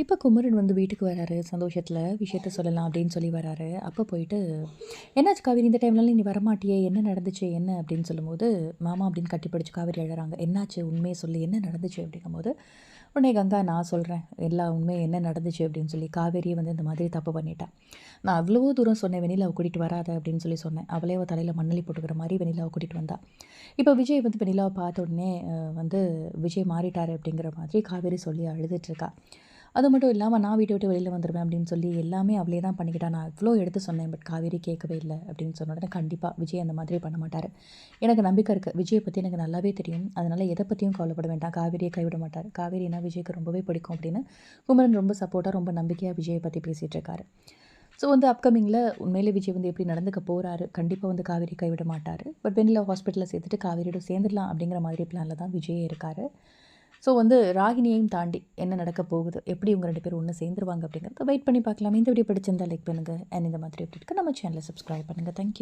இப்போ குமரன் வந்து வீட்டுக்கு வராரு. சந்தோஷத்தில் விஷயத்த சொல்லலாம் அப்படின்னு சொல்லி வராரு. அப்போ போயிட்டு என்னாச்சு காவேரி இந்த டைம்லலாம் நீ வரமாட்டியே? என்ன நடந்துச்சு? என்ன? அப்படின்னு சொல்லும்போது மாமா அப்படின்னு கட்டிப்பிடிச்சு காவேரி எழுறாங்க என்னாச்சு? உண்மையை சொல்லி. என்ன நடந்துச்சு? அப்படிங்கும்போது உடனே கங்கா நான் சொல்கிறேன் எல்லா உண்மையும் என்ன நடந்துச்சு? அப்படின்னு சொல்லி காவேரியை வந்து இந்த மாதிரி தப்பு பண்ணிட்டேன் நான் அவ்வளோ தூரம் சொன்னேன் வெண்ணிலாவை கூட்டிகிட்டு வராத அப்படின்னு சொல்லி சொன்னேன். அவளே அவள் தலையில் மண்ணலி போட்டுக்கிற மாதிரி வெண்ணிலாவை கூட்டிகிட்டு வந்தா. இப்போ விஜய் வந்து வெண்ணிலாவை பார்த்த உடனே வந்து விஜய் மாறிட்டார் அப்படிங்கிற மாதிரி காவேரி சொல்லி அழுதுட்டுருக்கா அது மட்டும் இல்லாமல் நான் வீட்டை விட்டு வெளியில் வந்துடுவேன் அப்படின்னு சொல்லி எல்லாமே அவளே தான் பண்ணிக்கிட்டா. நான் இவ்வளோ எடுத்து சொன்னேன் பட் காவேரி கேட்கவே இல்லை அப்படின்னு சொன்ன உடனே கண்டிப்பாக விஜய் அந்த மாதிரி பண்ண மாட்டார். எனக்கு நம்பிக்கை இருக்குது விஜயை பற்றி எனக்கு நல்லாவே தெரியும். அதனால் எதை பற்றியும் கவலைப்பட வேண்டாம். காவேரியை கைவிட மாட்டார். காவேரினா விஜய்க்கு ரொம்பவே பிடிக்கும் அப்படின்னு குமரன் ரொம்ப சப்போர்ட்டாக ரொம்ப நம்பிக்கையாக விஜயை பற்றி பேசிகிட்டு இருக்காரு. ஸோ வந்து அப்கமிங்கில் உண்மையிலே விஜய் வந்து எப்படி நடந்துக்க போகிறாரு கண்டிப்பாக வந்து காவேரி கைவிட மாட்டார். பட் வெண்ணிலா ஹாஸ்பிட்டலில் சேர்த்துட்டு காவேரியோட சேர்ந்துடலாம் அப்படிங்கிற மாதிரி பிளானில் தான் விஜய் இருக்கார். ஸோ வந்து ராகினியையும் தாண்டி என்ன நடக்க போகுது? எப்படி இவங்க ரெண்டு பேரும் ஒன்று சேர்ந்துருவாங்க அப்படிங்கிறத வெயிட் பண்ணி பார்க்கலாம். இந்த வீடியோ பிடிச்சிருந்தா லைக் பண்ணுங்கள் அண்ட் இந்த மாதிரி எப்படி இருக்குது நம்ம சேனலை சப்ஸ்கிரைப் பண்ணுங்கள் தேங்க்யூ